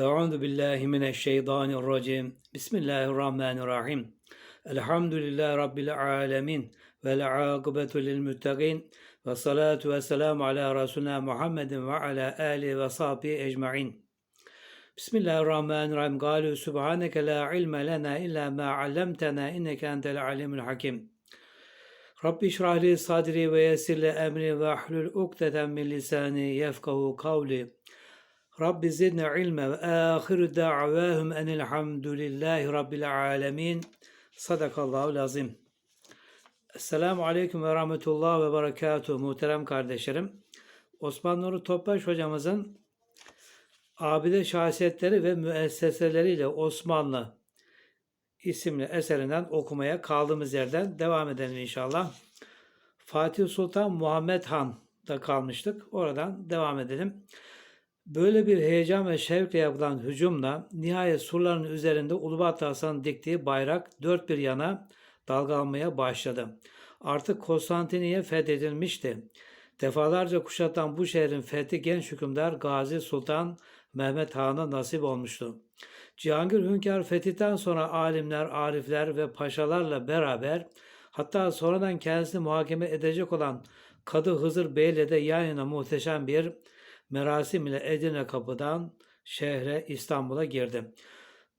Euzu billahi mineşşeytanirracim. Bismillahirrahmanirrahim. Elhamdülillahi rabbil alamin vel akibetu lil muttaqin ve salatu ve selamu ala resulina Muhammedin ve ala alihi ve sahbihi ecmaîn. Bismillahirrahmanirrahim. Galu subhaneke la ilme lena illa ma allamtena inneke entel alimul hakim. Rabbi şrah li sadri ve yessir li emri ve ahlul ukdeten min lisani yefkahu kavli. Rabbi zidni ilme ve ahiru da'vahum enilhamdülillahi rabbil alemin. Sadakallahu lazim. Esselamu aleyküm ve rahmetullah ve berekatuhu muhterem kardeşlerim. Osman Nuri Topbaş hocamızın abide şahsiyetleri ve müesseseleriyle Osmanlı isimli eserinden okumaya kaldığımız yerden devam edelim inşallah. Fatih Sultan Muhammed Han'da kalmıştık. Oradan devam edelim. Böyle bir heyecan ve şevkle yapılan hücumla nihayet surların üzerinde Ulubatlı Hasan'ın diktiği bayrak dört bir yana dalgalanmaya başladı. Artık Konstantiniye fethedilmişti. Defalarca kuşatan bu şehrin fethi genç hükümdar Gazi Sultan Mehmet Han'a nasip olmuştu. Cihangir Hünkar fetihten sonra alimler, arifler ve paşalarla beraber hatta sonradan kendisini muhakeme edecek olan Kadı Hızır Bey ile de yan yana muhteşem bir merasim ile Edirne kapıdan şehre İstanbul'a girdi.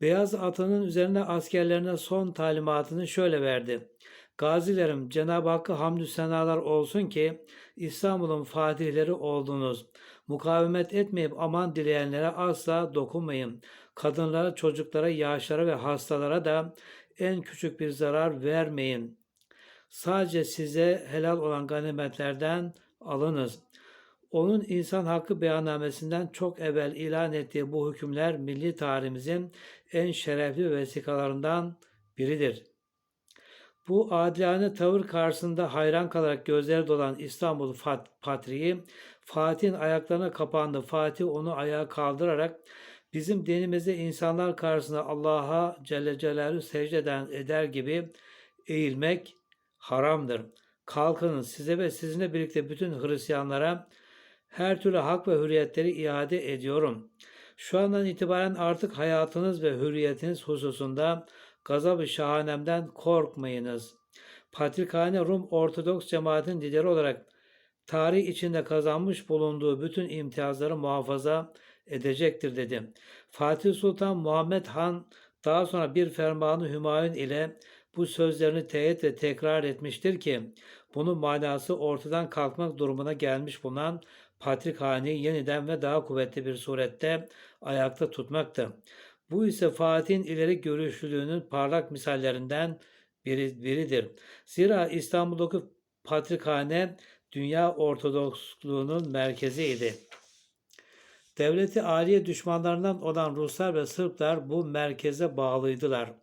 Beyaz atının üzerine askerlerine son talimatını şöyle verdi. Gazilerim Cenab-ı Hakk'a hamdü senalar olsun ki İstanbul'un fatihleri oldunuz. Mukavemet etmeyip aman dileyenlere asla dokunmayın. Kadınlara, çocuklara, yaşlara ve hastalara da en küçük bir zarar vermeyin. Sadece size helal olan ganimetlerden alınız. Onun insan hakkı beyannamesinden çok evvel ilan ettiği bu hükümler milli tarihimizin en şerefli vesikalarından biridir. Bu adilane tavır karşısında hayran kalarak gözleri dolan İstanbul Fat Patriği Fatih'in ayaklarına kapandı. Fatih onu ayağa kaldırarak bizim dinimizde insanlar karşısında Allah'a Celle Celaluhu secdeden eder gibi eğilmek haramdır. Kalkın size ve sizinle birlikte bütün Hristiyanlara her türlü hak ve hürriyetleri iade ediyorum. Şu andan itibaren artık hayatınız ve hürriyetiniz hususunda gazab-ı şahanemden korkmayınız. Patrikhane Rum Ortodoks cemaatin lideri olarak tarih içinde kazanmış bulunduğu bütün imtiyazları muhafaza edecektir dedi. Fatih Sultan Muhammed Han daha sonra bir fermanı Hümayun ile bu sözlerini teyit ve tekrar etmiştir ki bunun manası ortadan kalkmak durumuna gelmiş bulunan Patrikhane'yi yeniden ve daha kuvvetli bir surette ayakta tutmaktı. Bu ise Fatih'in ileri görüşlülüğünün parlak misallerinden biri, biridir. Zira İstanbul'daki Patrikhane dünya Ortodoksluğunun merkeziydi. Devleti aliye düşmanlarından olan Ruslar ve Sırplar bu merkeze bağlıydılar.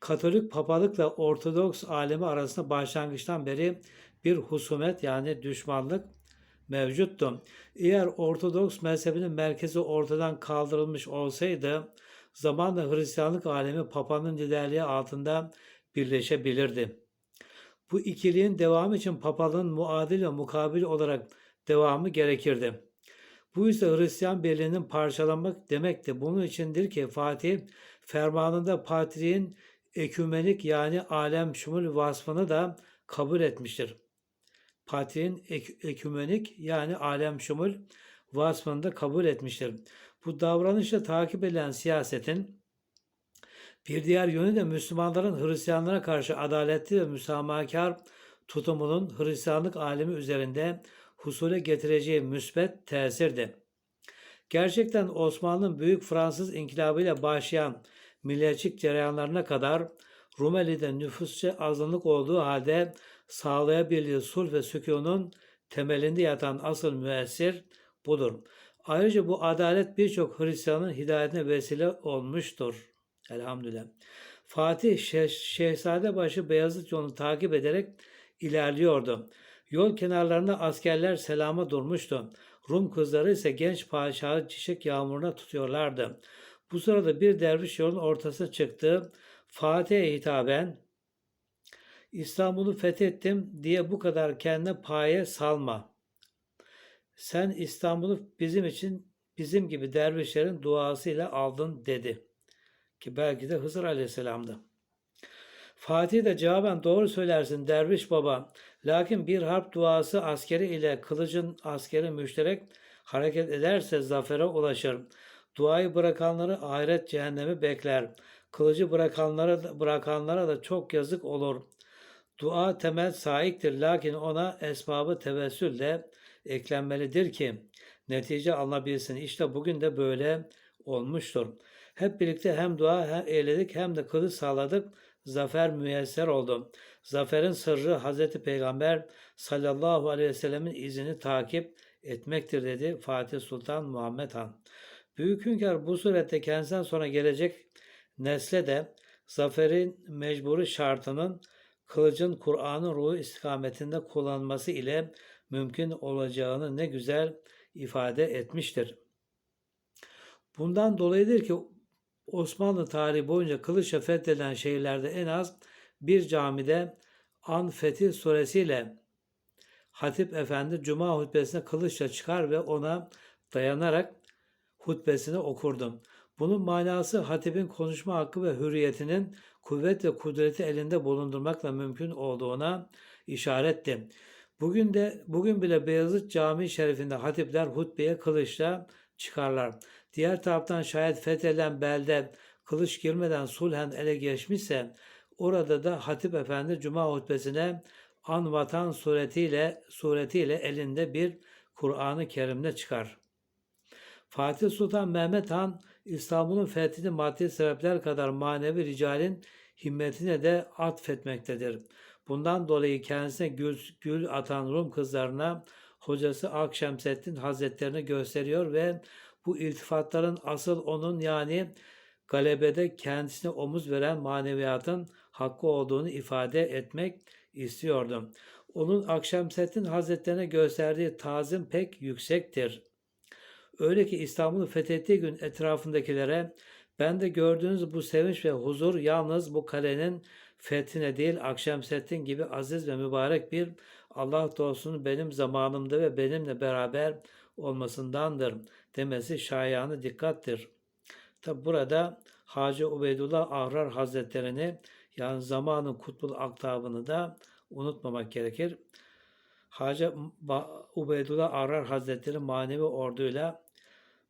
Katolik papalıkla Ortodoks alemi arasında başlangıçtan beri bir husumet yani düşmanlık mevcuttu. Eğer Ortodoks mezhebinin merkezi ortadan kaldırılmış olsaydı zamanla Hristiyanlık alemi Papa'nın liderliği altında birleşebilirdi. Bu ikiliğin devamı için Papalığın muadil ve mukabil olarak devamı gerekirdi. Bu ise Hristiyan birliğinin parçalanmak demekti. Bunun içindir ki Fatih fermanında patriğin ekümenik yani alem şumul vasfını da kabul etmiştir. Patriğin ek- ekümenik yani alem şumul vasfını da kabul etmiştir. Bu davranışla takip edilen siyasetin bir diğer yönü de Müslümanların Hristiyanlara karşı adaletli ve müsamahakar tutumunun Hristiyanlık alemi üzerinde husule getireceği müsbet tesirdi. Gerçekten Osmanlı'nın büyük Fransız inkılabıyla başlayan milliyetçilik cereyanlarına kadar Rumeli'de nüfusça azınlık olduğu halde sağlayabildiği sulh ve sükunun temelinde yatan asıl müessir budur. Ayrıca bu adalet birçok Hristiyanın hidayetine vesile olmuştur. Elhamdülillah. Fatih Şeh Şehzadebaşı Beyazıt yolunu takip ederek ilerliyordu. Yol kenarlarında askerler selama durmuştu. Rum kızları ise genç padişahı çiçek yağmuruna tutuyorlardı. Bu sırada bir derviş yolun ortasına çıktı. Fatih'e hitaben İstanbul'u fethettim diye bu kadar kendine paye salma. Sen İstanbul'u bizim için bizim gibi dervişlerin duasıyla aldın dedi. Ki belki de Hızır Aleyhisselam'dı. Fatih de cevaben doğru söylersin derviş baba. Lakin bir harp duası askeri ile kılıcın askeri müşterek hareket ederse zafere ulaşır. Duayı bırakanları ahiret cehennemi bekler. Kılıcı bırakanlara da, bırakanlara da çok yazık olur. Dua temel saiktir lakin ona esbabı tevessül de eklenmelidir ki netice alınabilsin. İşte bugün de böyle olmuştur. Hep birlikte hem dua eyledik hem de kılıç sağladık. Zafer müyesser oldu. Zaferin sırrı Hazreti Peygamber sallallahu aleyhi ve sellemin izini takip etmektir dedi Fatih Sultan Muhammed Han. Büyük hünkâr bu surette kendisinden sonra gelecek nesle de zaferin mecburi şartının kılıcın Kur'an'ın ruhu istikametinde kullanılması ile mümkün olacağını ne güzel ifade etmiştir. Bundan dolayıdır ki Osmanlı tarihi boyunca kılıçla fethedilen şehirlerde en az bir camide An Fetih suresiyle Hatip Efendi Cuma hutbesine kılıçla çıkar ve ona dayanarak hutbesini okurdum. Bunun manası hatibin konuşma hakkı ve hürriyetinin kuvvet ve kudreti elinde bulundurmakla mümkün olduğuna işaretti. Bugün de bugün bile Beyazıt Camii Şerifinde hatipler hutbeye kılıçla çıkarlar. Diğer taraftan şayet fethedilen belde kılıç girmeden sulhen ele geçmişse orada da Hatip Efendi Cuma hutbesine an vatan suretiyle suretiyle elinde bir Kur'an-ı Kerim'le çıkar. Fatih Sultan Mehmet Han İstanbul'un fethini maddi sebepler kadar manevi ricalin himmetine de atfetmektedir. Bundan dolayı kendisine gül, gül atan Rum kızlarına hocası Akşemseddin Hazretlerini gösteriyor ve bu iltifatların asıl onun yani galebede kendisine omuz veren maneviyatın hakkı olduğunu ifade etmek istiyordum. Onun Akşemseddin Hazretlerine gösterdiği tazim pek yüksektir. Öyle ki İstanbul'u fethettiği gün etrafındakilere ben de gördüğünüz bu sevinç ve huzur yalnız bu kalenin fethine değil Akşemseddin gibi aziz ve mübarek bir Allah dostunun benim zamanımda ve benimle beraber olmasındandır demesi şayanı dikkattir. Tabi burada Hacı Ubeydullah Ahrar Hazretlerini yani zamanın kutbul aktabını da unutmamak gerekir. Hacı Ubeydullah Ahrar Hazretleri manevi orduyla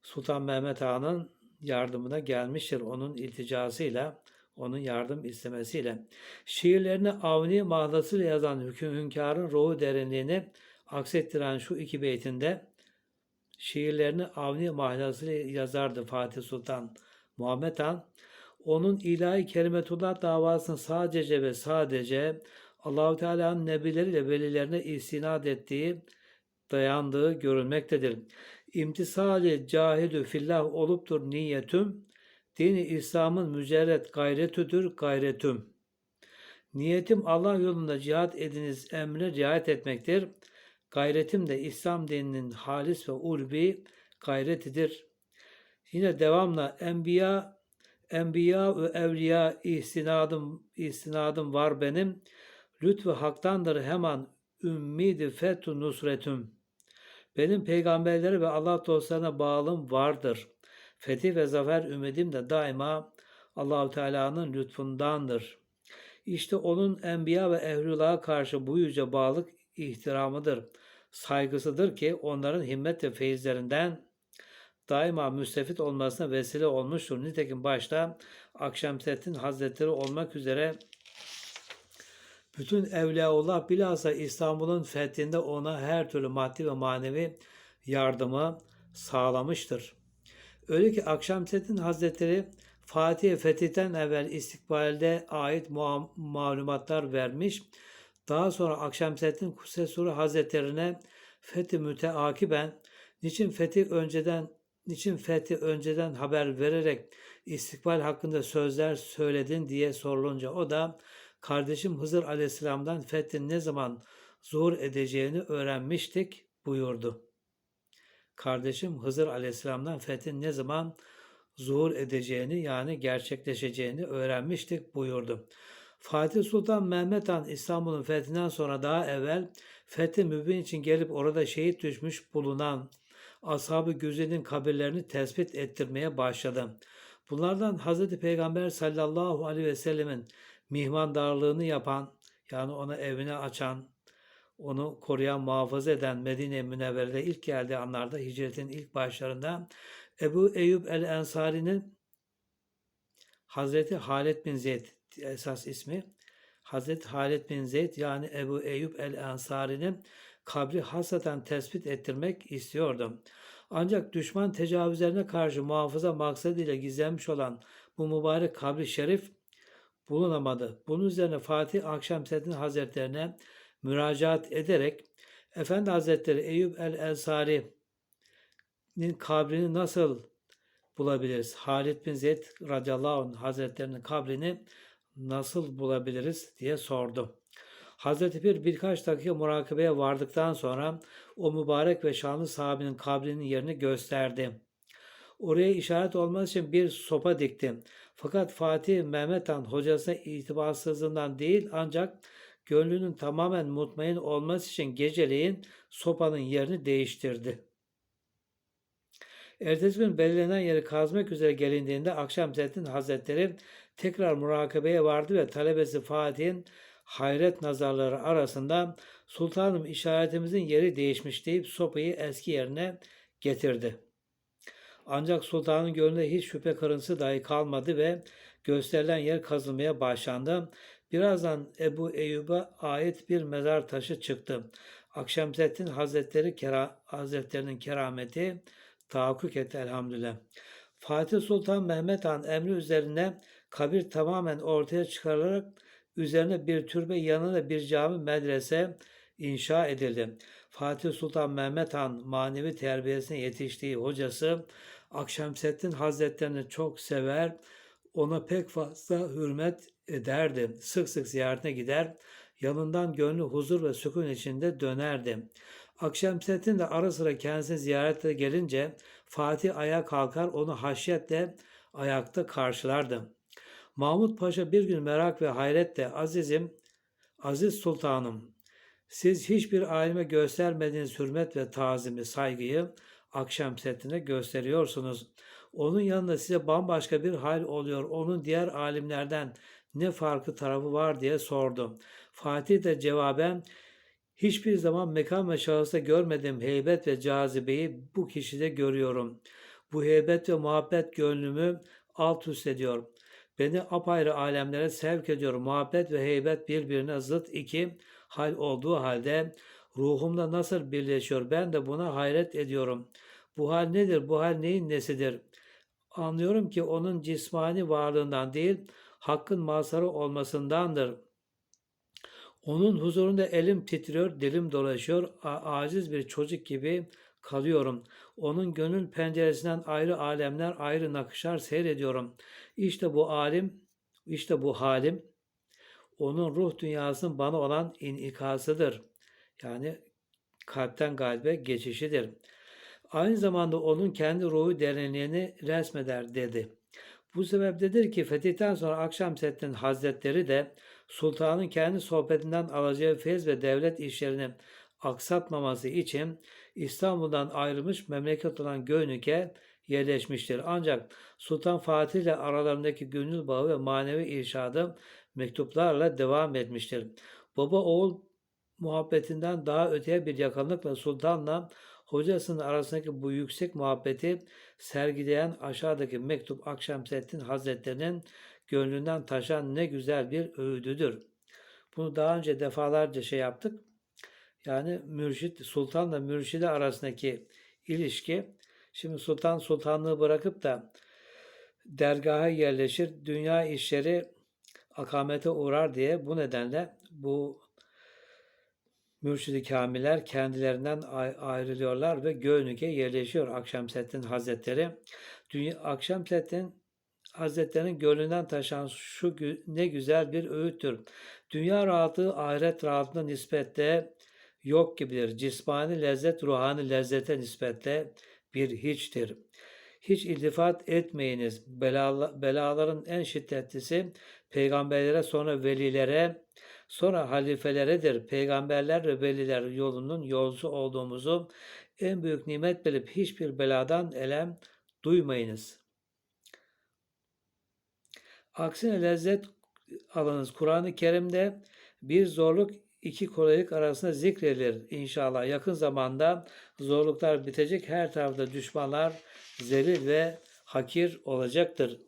Sultan Mehmet Han'ın yardımına gelmiştir. Onun ilticasıyla, onun yardım istemesiyle. Şiirlerini Avni mahlasıyla yazan hüküm hünkârın ruhu derinliğini aksettiren şu iki beytinde şiirlerini Avni mahlasıyla yazardı Fatih Sultan Muhammed Han. Onun ilahi kerimetullah davasını sadece ve sadece Allahu Teala'nın nebileriyle velilerine istinad ettiği, dayandığı görülmektedir. İmtisali cahidü fillah oluptur niyetüm, dini İslam'ın mücerret gayretüdür gayretüm. Niyetim Allah yolunda cihat ediniz emre riayet etmektir. Gayretim de İslam dininin halis ve ulvi gayretidir. Yine devamla enbiya enbiya ve evliya istinadım istinadım var benim. Lütfu haktandır hemen ümmidi fethu nusretüm. Benim peygamberlere ve Allah dostlarına bağlım vardır. Fetih ve zafer ümidim de daima Allahu Teala'nın lütfundandır. İşte onun enbiya ve ehlullah'a karşı bu yüce bağlılık ihtiramıdır. Saygısıdır ki onların himmet ve feyizlerinden daima müstefit olmasına vesile olmuştur. Nitekim başta Akşemseddin Hazretleri olmak üzere bütün Evliyaullah bilhassa İstanbul'un fethinde ona her türlü maddi ve manevi yardımı sağlamıştır. Öyle ki Akşemseddin Hazretleri Fatih'e fetihten evvel istikbalde ait malumatlar vermiş. Daha sonra Akşemseddin Kussesuru Hazretlerine fethi müteakiben niçin fethi önceden niçin fethi önceden haber vererek istikbal hakkında sözler söyledin diye sorulunca o da kardeşim Hızır Aleyhisselam'dan fethin ne zaman zuhur edeceğini öğrenmiştik buyurdu. Kardeşim Hızır Aleyhisselam'dan fethin ne zaman zuhur edeceğini yani gerçekleşeceğini öğrenmiştik buyurdu. Fatih Sultan Mehmet Han İstanbul'un fethinden sonra daha evvel fethi mübin için gelip orada şehit düşmüş bulunan ashab-ı güzenin kabirlerini tespit ettirmeye başladı. Bunlardan Hz. Peygamber sallallahu aleyhi ve sellemin mihmandarlığını yapan, yani ona evini açan, onu koruyan, muhafaza eden Medine-i Münevvere'de ilk geldiği anlarda hicretin ilk başlarında Ebu Eyyub el-Ensari'nin Hazreti Halid bin Zeyd esas ismi Hazreti Halid bin Zeyd yani Ebu Eyyub el-Ensari'nin kabri hasaten tespit ettirmek istiyordum. Ancak düşman tecavüzlerine karşı muhafaza maksadıyla gizlenmiş olan bu mübarek kabri şerif bulunamadı. Bunun üzerine Fatih Akşemseddin Hazretlerine müracaat ederek Efendi Hazretleri Eyüp el-Ensari'nin kabrini nasıl bulabiliriz? Halid bin Zeyd radıyallahu anh hazretlerinin kabrini nasıl bulabiliriz diye sordu. Hazreti Pir birkaç dakika murakabeye vardıktan sonra o mübarek ve şanlı sahabenin kabrinin yerini gösterdi. Oraya işaret olması için bir sopa diktim. Fakat Fatih Mehmet Han hocasına itibarsızlığından değil ancak gönlünün tamamen mutmain olması için geceleyin sopanın yerini değiştirdi. Ertesi gün belirlenen yeri kazmak üzere gelindiğinde Akşemseddin Hazretleri tekrar murakabeye vardı ve talebesi Fatih'in hayret nazarları arasında sultanım işaretimizin yeri değişmiş deyip sopayı eski yerine getirdi. Ancak sultanın gönlünde hiç şüphe kırıntısı dahi kalmadı ve gösterilen yer kazılmaya başlandı. Birazdan Ebu Eyyub'a ait bir mezar taşı çıktı. Akşemseddin Hazretleri Kera, Hazretlerinin kerameti tahakkuk etti elhamdülillah. Fatih Sultan Mehmet Han emri üzerine kabir tamamen ortaya çıkarılarak üzerine bir türbe yanına bir cami medrese inşa edildi. Fatih Sultan Mehmet Han manevi terbiyesine yetiştiği hocası Akşemseddin Hazretlerini çok sever, ona pek fazla hürmet ederdi. Sık sık ziyaretine gider, yanından gönlü huzur ve sükun içinde dönerdi. Akşemseddin de ara sıra kendisini ziyarete gelince Fatih ayağa kalkar onu haşyetle ayakta karşılardı. Mahmut Paşa bir gün merak ve hayretle azizim, aziz sultanım siz hiçbir alime göstermediğiniz hürmet ve tazimi, saygıyı Akşemseddin'e gösteriyorsunuz. Onun yanında size bambaşka bir hal oluyor. Onun diğer alimlerden ne farkı tarafı var diye sordu. Fatih de cevaben hiçbir zaman mekan ve şahısta görmediğim heybet ve cazibeyi bu kişide görüyorum. Bu heybet ve muhabbet gönlümü alt üst ediyor. Beni apayrı alemlere sevk ediyor. Muhabbet ve heybet birbirine zıt iki hal olduğu halde ruhumda nasıl birleşiyor? Ben de buna hayret ediyorum. Bu hal nedir? Bu hal neyin nesidir? Anlıyorum ki onun cismani varlığından değil, hakkın mazharı olmasındandır. Onun huzurunda elim titriyor, dilim dolaşıyor, aciz bir çocuk gibi kalıyorum. Onun gönül penceresinden ayrı alemler, ayrı nakışlar seyrediyorum. İşte bu alim, işte bu halim, onun ruh dünyasının bana olan inikasıdır. Yani kalpten kalbe geçişidir. Aynı zamanda onun kendi ruhu derinliğini resmeder dedi. Bu sebeptedir ki fetihten sonra Akşemseddin Hazretleri de sultanın kendi sohbetinden alacağı feyz ve devlet işlerini aksatmaması için İstanbul'dan ayrılmış memleket olan Göynük'e yerleşmiştir. Ancak Sultan Fatih ile aralarındaki gönül bağı ve manevi irşadı mektuplarla devam etmiştir. Baba oğul muhabbetinden daha öteye bir yakınlıkla sultanla hocasının arasındaki bu yüksek muhabbeti sergileyen aşağıdaki mektup Akşemseddin Hazretleri'nin gönlünden taşan ne güzel bir öğüdüdür. Bunu daha önce defalarca şey yaptık. Yani mürşit, sultanla mürşide arasındaki ilişki, şimdi sultan sultanlığı bırakıp da dergaha yerleşir, dünya işleri akamete uğrar diye bu nedenle bu mürşidi kamiler kendilerinden ayrılıyorlar ve Göynük'e yerleşiyor Akşemseddin Hazretleri. Dünya, Akşemseddin Hazretlerinin gönlünden taşan şu ne güzel bir öğüttür. Dünya rahatlığı ahiret rahatlığına nispetle yok gibidir. Cismani lezzet ruhani lezzete nispetle bir hiçtir. Hiç iltifat etmeyiniz. Belala, belaların en şiddetlisi peygamberlere sonra velilere sonra halifeleredir. Peygamberler ve veliler yolunun yolcusu olduğumuzu en büyük nimet bilip hiçbir beladan elem duymayınız. Aksine lezzet alınız. Kur'an-ı Kerim'de bir zorluk iki kolaylık arasında zikredilir inşallah. Yakın zamanda zorluklar bitecek. Her tarafta düşmanlar zelil ve hakir olacaktır.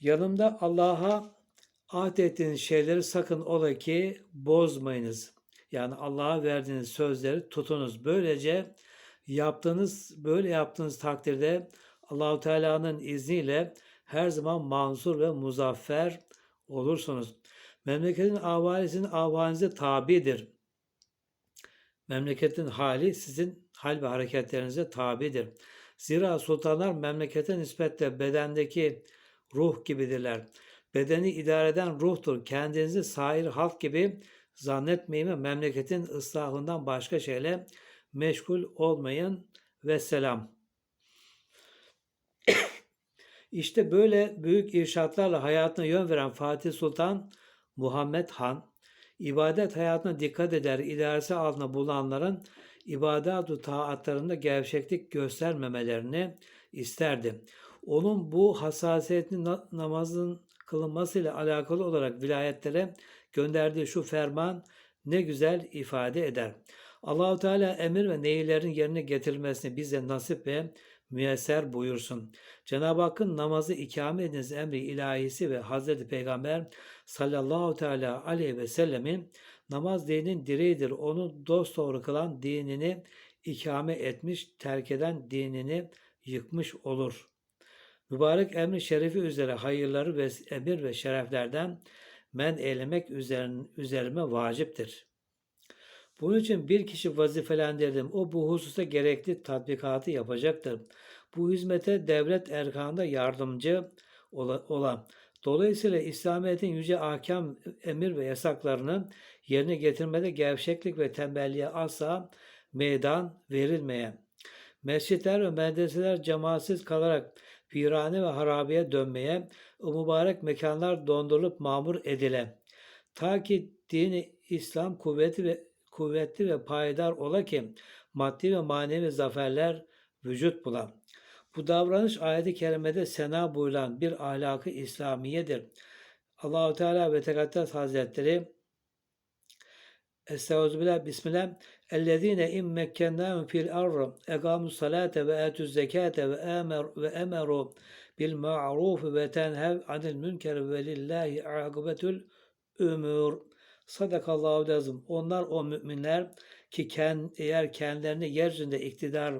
Yanımda Allah'a ahd ettiğiniz şeyleri sakın ola ki bozmayınız. Yani Allah'a verdiğiniz sözleri tutunuz. Böylece yaptığınız böyle yaptığınız takdirde Allahu Teala'nın izniyle her zaman mansur ve muzaffer olursunuz. Memleketin ahvalisinin ahvalinize tabidir. Memleketin hali sizin hal ve hareketlerinize tabidir. Zira sultanlar memlekete nispetle bedendeki ruh gibidirler. Bedeni idare eden ruhtur. Kendinizi sair halk gibi zannetmeyin ve memleketin ıslahından başka şeyle meşgul olmayın ve selam. İşte böyle büyük irşatlarla hayatına yön veren Fatih Sultan Muhammed Han, ibadet hayatına dikkat eder, idaresi altında bulunanların ibadet-u taatlarında gevşeklik göstermemelerini isterdi. Onun bu hassasiyetini namazın kılınmasıyla alakalı olarak vilayetlere gönderdiği şu ferman ne güzel ifade eder. Allahu Teala emir ve nehirlerin yerine getirilmesini bize nasip ve müyesser buyursun. Cenab-ı Hakk'ın namazı ikame ediniz emri ilahisi ve Hazreti Peygamber sallallahu teala aleyhi ve sellemin namaz dinin direğidir. Onu dost doğru kılan dinini ikame etmiş, terk eden dinini yıkmış olur. Mübarek emri şerefi üzere hayırları ve emir ve şereflerden men eylemek üzerime vaciptir.'' Bunun için bir kişi vazifelendirdim. O bu hususta gerekli tatbikatı yapacaktır. Bu hizmete devlet erkanında yardımcı olan. Dolayısıyla İslamiyet'in yüce ahkam, emir ve yasaklarını yerine getirmede gevşeklik ve tembelliğe asla meydan verilmeye. Mescitler ve medreseler cemaatsiz kalarak virane ve harabiye dönmeye, o mübarek mekanlar dondurulup mamur edile. Ta ki dini İslam kuvveti ve kuvvetli ve payidar ola ki maddi ve manevi zaferler vücut bulan. Bu davranış ayeti kerimede sena buyuran bir ahlakı İslamiyedir. Allahu Teala ve Tekaddes Hazretleri Estağfirullah Bismillah Ve etü zekate ve emer ve emeru bil ma'ruf ve tenhev anil münker ve lillahi akıbetül umur. Sadakallahu lazım. Onlar o müminler ki kend, eğer kendilerine yeryüzünde iktidar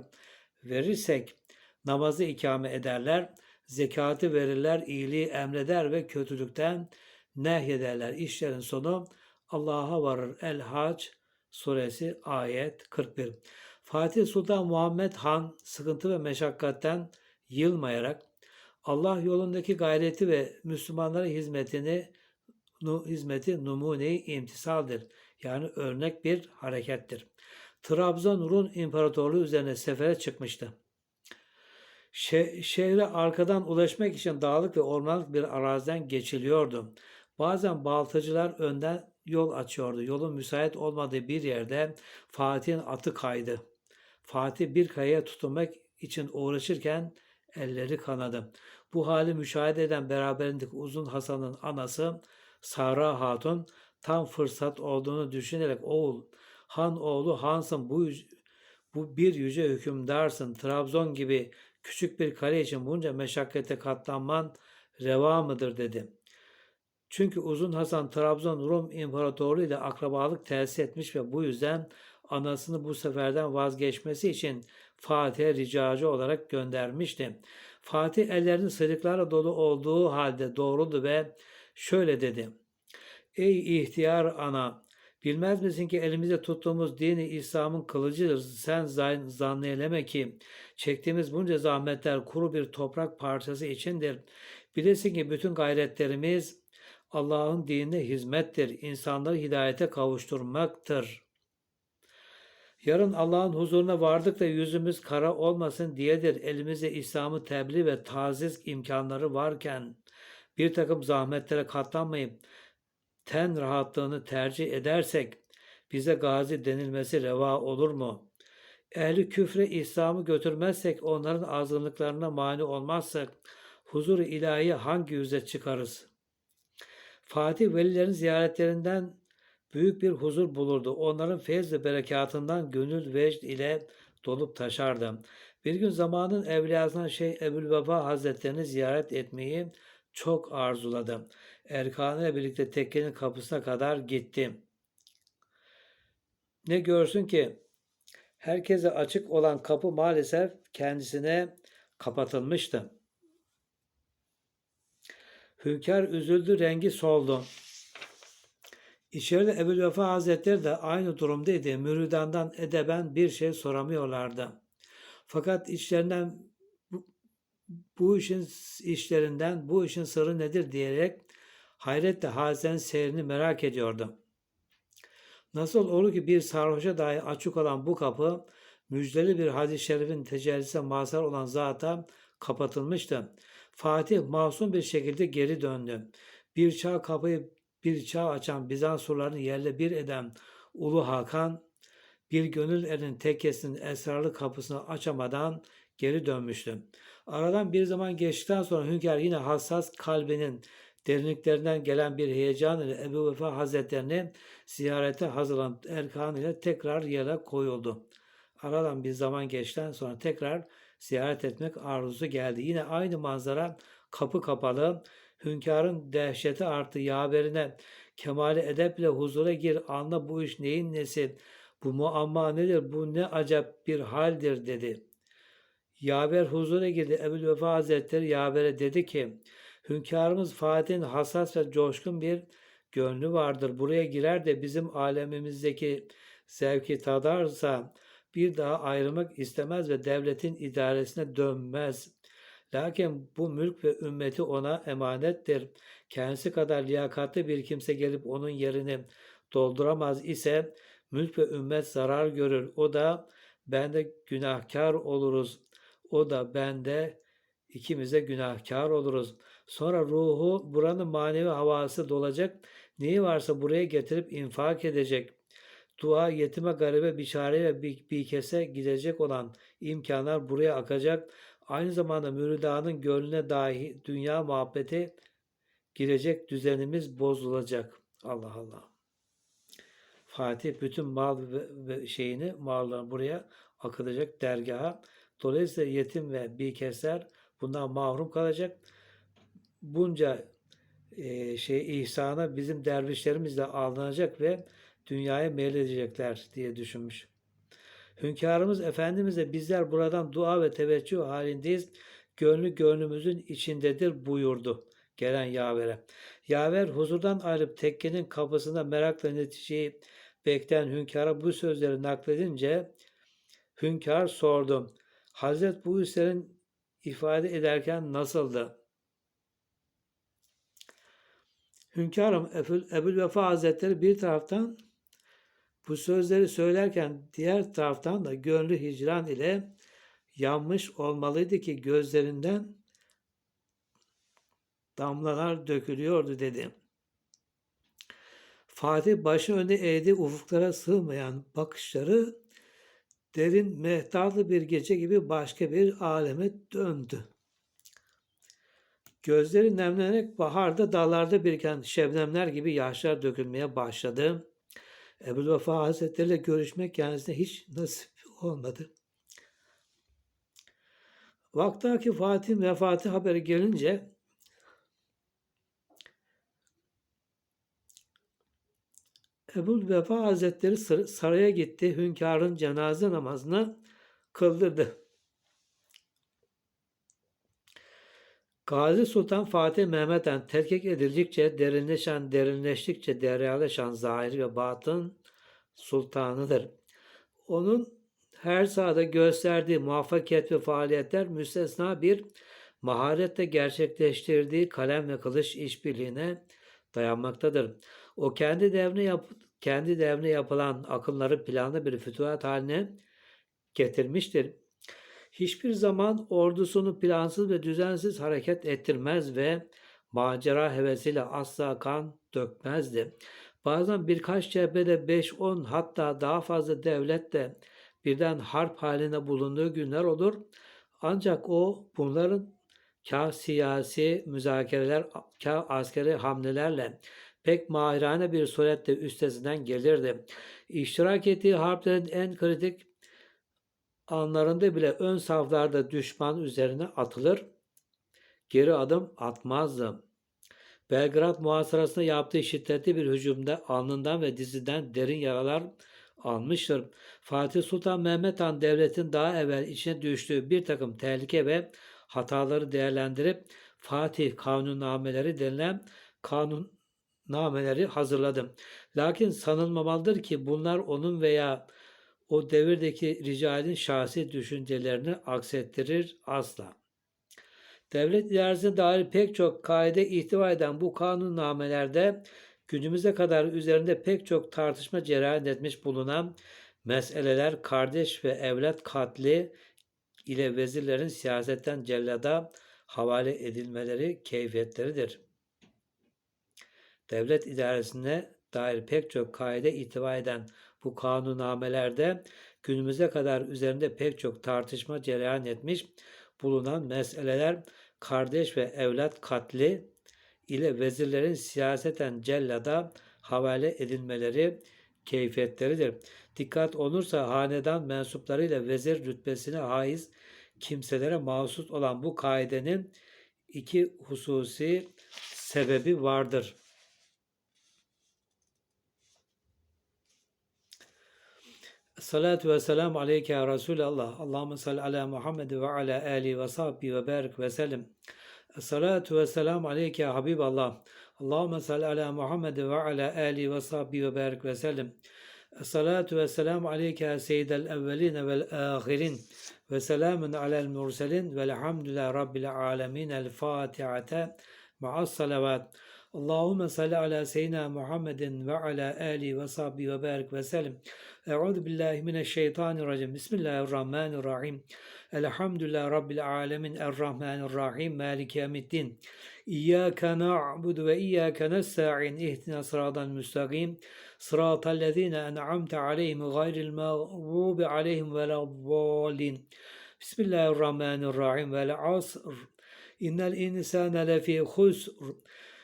verirsek namazı ikame ederler, zekatı verirler, iyiliği emreder ve kötülükten nehyederler. İşlerin sonu Allah'a varır. El-Hac suresi ayet 41. Fatih Sultan Muhammed Han sıkıntı ve meşakkatten yılmayarak Allah yolundaki gayreti ve Müslümanlara hizmetini hizmeti numune-i imtisaldir. Yani örnek bir harekettir. Trabzon Rum İmparatorluğu üzerine sefere çıkmıştı. Şe şehre arkadan ulaşmak için dağlık ve ormanlık bir araziden geçiliyordu. Bazen baltacılar önden yol açıyordu. Yolun müsait olmadığı bir yerde Fatih'in atı kaydı. Fatih bir kayaya tutunmak için uğraşırken elleri kanadı. Bu hali müşahede eden beraberindeki Uzun Hasan'ın anası Sara Hatun tam fırsat olduğunu düşünerek oğul, han oğlu hansın bu, bu bir yüce hükümdarsın. Trabzon gibi küçük bir kale için bunca meşakkate katlanman reva mıdır dedi. Çünkü Uzun Hasan Trabzon Rum İmparatorluğu ile akrabalık tesis etmiş ve bu yüzden anasını bu seferden vazgeçmesi için Fatih'e ricacı olarak göndermişti. Fatih ellerini sırıklarla dolu olduğu halde doğruldu ve şöyle dedi. Ey ihtiyar ana! Bilmez misin ki elimizde tuttuğumuz dini İslam'ın kılıcıdır. Sen zanneyleme ki çektiğimiz bunca zahmetler kuru bir toprak parçası içindir. Bilesin ki bütün gayretlerimiz Allah'ın dinine hizmettir. İnsanları hidayete kavuşturmaktır. Yarın Allah'ın huzuruna vardık da yüzümüz kara olmasın diyedir. Elimizde İslam'ı tebliğ ve taziz imkanları varken bir takım zahmetlere katlanmayıp ten rahatlığını tercih edersek bize gazi denilmesi reva olur mu? Ehli küfre İslam'ı götürmezsek onların azınlıklarına mani olmazsak huzur-u ilahi hangi yüze çıkarız? Fatih velilerin ziyaretlerinden büyük bir huzur bulurdu. Onların feyz ve berekatından gönül vecd ile dolup taşardı. Bir gün zamanın evliyasından Şeyh Ebu'l-Vefa Hazretlerini ziyaret etmeyi çok arzuladım. Erkan ile birlikte tekkenin kapısına kadar gittim. Ne görsün ki herkese açık olan kapı maalesef kendisine kapatılmıştı. Hünkâr üzüldü, rengi soldu. İçeride Ebu'l-Vefa Hazretleri de aynı durumdaydı. Müridandan edeben bir şey soramıyorlardı. Fakat içlerinden bu, işin işlerinden bu işin sırrı nedir diyerek hayretle Hazretin seyrini merak ediyordu. Nasıl olur ki bir sarhoşa dahi açık olan bu kapı müjdeli bir hadis-i şerifin tecellisine mazhar olan zata kapatılmıştı. Fatih masum bir şekilde geri döndü. Bir çağ kapıyı bir çağ açan Bizans surlarını yerle bir eden Ulu Hakan bir gönül erin tekkesinin esrarlı kapısını açamadan geri dönmüştü. Aradan bir zaman geçtikten sonra hünkâr yine hassas kalbinin derinliklerinden gelen bir heyecan ile Ebu Vefa Hazretlerini ziyarete hazırlanıp Erkan ile tekrar yere koyuldu. Aradan bir zaman geçtikten sonra tekrar ziyaret etmek arzusu geldi. Yine aynı manzara kapı kapalı, hünkârın dehşeti arttı yaverine kemali edeple huzura gir anla bu iş neyin nesi bu muamma nedir bu ne acep bir haldir dedi. Yaver huzura girdi. Ebu Vefa Hazretleri Yaver'e dedi ki Hünkârımız Fatih'in hassas ve coşkun bir gönlü vardır. Buraya girer de bizim alemimizdeki zevki tadarsa bir daha ayrılmak istemez ve devletin idaresine dönmez. Lakin bu mülk ve ümmeti ona emanettir. Kendisi kadar liyakatli bir kimse gelip onun yerini dolduramaz ise mülk ve ümmet zarar görür. O da ben de günahkar oluruz. O da ben de ikimize günahkar oluruz. Sonra ruhu buranın manevi havası dolacak. Neyi varsa buraya getirip infak edecek. Dua, yetime, garibe, biçare ve bir, bir kese gidecek olan imkanlar buraya akacak. Aynı zamanda müridanın gönlüne dahi dünya muhabbeti girecek düzenimiz bozulacak. Allah Allah. Fatih bütün mal ve şeyini mallarını buraya akıtacak dergaha. Dolayısıyla yetim ve bir keser bundan mahrum kalacak. Bunca e, şey ihsana bizim dervişlerimiz de alınacak ve dünyaya meyledecekler diye düşünmüş. Hünkârımız Efendimiz de bizler buradan dua ve teveccüh halindeyiz. Gönlü gönlümüzün içindedir buyurdu gelen yavere. Yaver huzurdan ayrılıp tekkenin kapısında merakla neticeyi bekleyen hünkâra bu sözleri nakledince hünkâr sordu. Hazret bu hislerin ifade ederken nasıldı? Hünkârım Ebu'l Vefa Hazretleri bir taraftan bu sözleri söylerken diğer taraftan da gönlü hicran ile yanmış olmalıydı ki gözlerinden damlalar dökülüyordu dedi. Fatih başı önde eğdi ufuklara sığmayan bakışları derin mehtarlı bir gece gibi başka bir aleme döndü. Gözleri nemlenerek baharda dağlarda biriken şebnemler gibi yaşlar dökülmeye başladı. Ebu Vefa Hazretleri ile görüşmek kendisine hiç nasip olmadı. Vaktaki Fatih'in vefatı haberi gelince Ebu Vefa Hazretleri saraya gitti. Hünkârın cenaze namazını kıldırdı. Gazi Sultan Fatih Mehmet'ten terkik edildikçe, derinleşen, derinleştikçe deryaleşen zahir ve batın sultanıdır. Onun her sahada gösterdiği muvaffakiyet ve faaliyetler müstesna bir maharetle gerçekleştirdiği kalem ve kılıç işbirliğine dayanmaktadır. O kendi devrine yap kendi devrine yapılan akımları planlı bir fütuhat haline getirmiştir. Hiçbir zaman ordusunu plansız ve düzensiz hareket ettirmez ve macera hevesiyle asla kan dökmezdi. Bazen birkaç cephede 5-10 hatta daha fazla devletle birden harp halinde bulunduğu günler olur. Ancak o bunların kah siyasi müzakereler, kah askeri hamlelerle pek mahirane bir suretle üstesinden gelirdi. İştirak ettiği harplerin en kritik anlarında bile ön saflarda düşman üzerine atılır, geri adım atmazdı. Belgrad muhasarasında yaptığı şiddetli bir hücumda alnından ve dizinden derin yaralar almıştır. Fatih Sultan Mehmet Han devletin daha evvel içine düştüğü bir takım tehlike ve hataları değerlendirip Fatih kanunnameleri denilen kanunnameleri hazırladı. Lakin sanılmamalıdır ki bunlar onun veya o devirdeki ricalin şahsi düşüncelerini aksettirir asla. Devlet idaresine dair pek çok kaide ihtiva eden bu kanunnamelerde günümüze kadar üzerinde pek çok tartışma cereyan etmiş bulunan meseleler kardeş ve evlat katli ile vezirlerin siyasetten cellada havale edilmeleri keyfiyetleridir. Devlet idaresine dair pek çok kaide ihtiva eden bu kanunnamelerde günümüze kadar üzerinde pek çok tartışma cereyan etmiş bulunan meseleler kardeş ve evlat katli ile vezirlerin siyaseten cellada havale edilmeleri keyfiyetleridir. Dikkat olursa hanedan mensuplarıyla vezir rütbesine haiz kimselere mahsus olan bu kaidenin iki hususi sebebi vardır. Salatu ve selamu aleyke ya Resulallah. Allahümme salli ala Muhammed ve ala ali ve sahbihi ve barik ve sellem. Salatu ve selamu aleyke ya Habiballah. Allahümme salli ala Muhammed ve ala ali ve sahbihi ve barik ve sellem. Salatu ve selamu aleyke ya seyyidel evvelin vel ahirin ve selamun alel murselin velhamdülillahi rabbil alemin. El Fatihate ma'as salavat. Allahümme salli ala seyyidina Muhammedin ve ala ali ve sahbihi ve barik ve sellem. Euzu billahi mineşşeytanirracim. Bismillahirrahmanirrahim. Elhamdülillahi rabbil alamin. Errahmanirrahim. Maliki yevmiddin. İyyâke na'budu ve iyyâke nesta'in. İhdina sıratal müstakim. Sıratal lezîne en'amte aleyhim gayril mağdubi aleyhim veleddallin. Bismillahirrahmanirrahim. Vel asr. İnnel insâne lefî husr.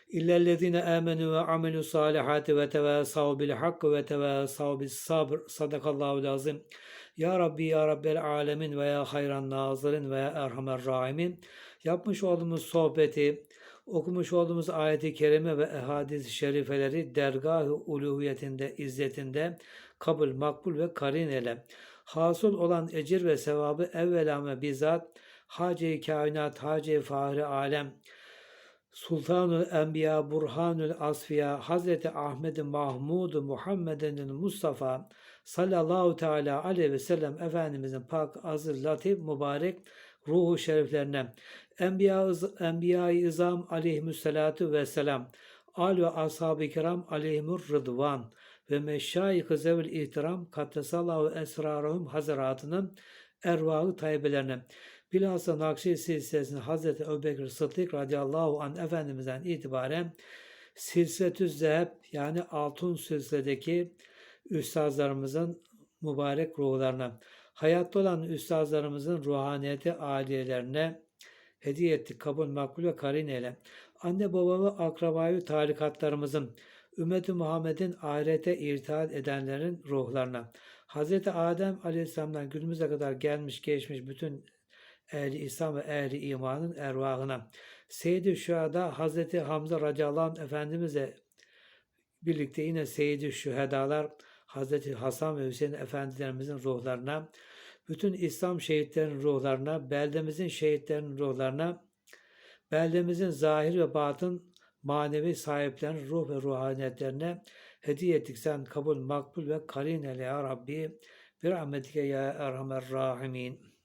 İllellezine amenu ve amelu salihati ve tevasav bil hak ve tevasav bis sabr. Sadakallahu lazım. Ya Rabbi ya Rabbel alemin ve ya hayran nazirin ve ya erhamer rahimin. Yapmış olduğumuz sohbeti, okumuş olduğumuz ayeti kerime ve hadis-i şerifeleri dergah-ı uluhiyetinde, izzetinde kabul, makbul ve karin ele. Hasıl olan ecir ve sevabı evvela ve bizzat Hace-i kainat, Hace-i fahri alem, Sultanul Enbiya Burhanül Asfiya Hazreti Ahmed Mahmud Muhammed'in Mustafa sallallahu teala aleyhi ve sellem Efendimizin pak azır latif mübarek ruhu şeriflerine Enbiya Enbiya-i İzam aleyhissalatu vesselam al ve ashab-ı kiram aleyhimur rıdvan ve meşayih-i zevil ihtiram kattesallahu esrarahum hazaratının ervahı tayyibelerine Bilhassa Nakşi silsilesinin Hazreti Ebubekir Sıddık radıyallahu anh Efendimiz'den itibaren silsiletü zeheb yani altın silsiledeki üstazlarımızın mübarek ruhlarına, hayatta olan üstazlarımızın ruhaniyeti aliyelerine hediye ettik. Kabul, makbul ve karin eyle. Anne baba ve akrabayı tarikatlarımızın, ümmeti Muhammed'in ahirete irtihat edenlerin ruhlarına, Hz. Adem Aleyhisselam'dan günümüze kadar gelmiş geçmiş bütün ehli İslam ve ehli imanın ervahına. Seyyid-i Şühada Hazreti Hamza radıyallahu anh Efendimiz'e birlikte yine Seyyid-i Şühedalar Hazreti Hasan ve Hüseyin Efendilerimizin ruhlarına, bütün İslam şehitlerinin ruhlarına, beldemizin şehitlerinin ruhlarına, beldemizin zahir ve batın manevi sahiplerinin ruh ve ruhaniyetlerine hediye ettik. Sen kabul, makbul ve karin eyle ya Rabbi. Bir rahmetike ya Erhamer Rahimin.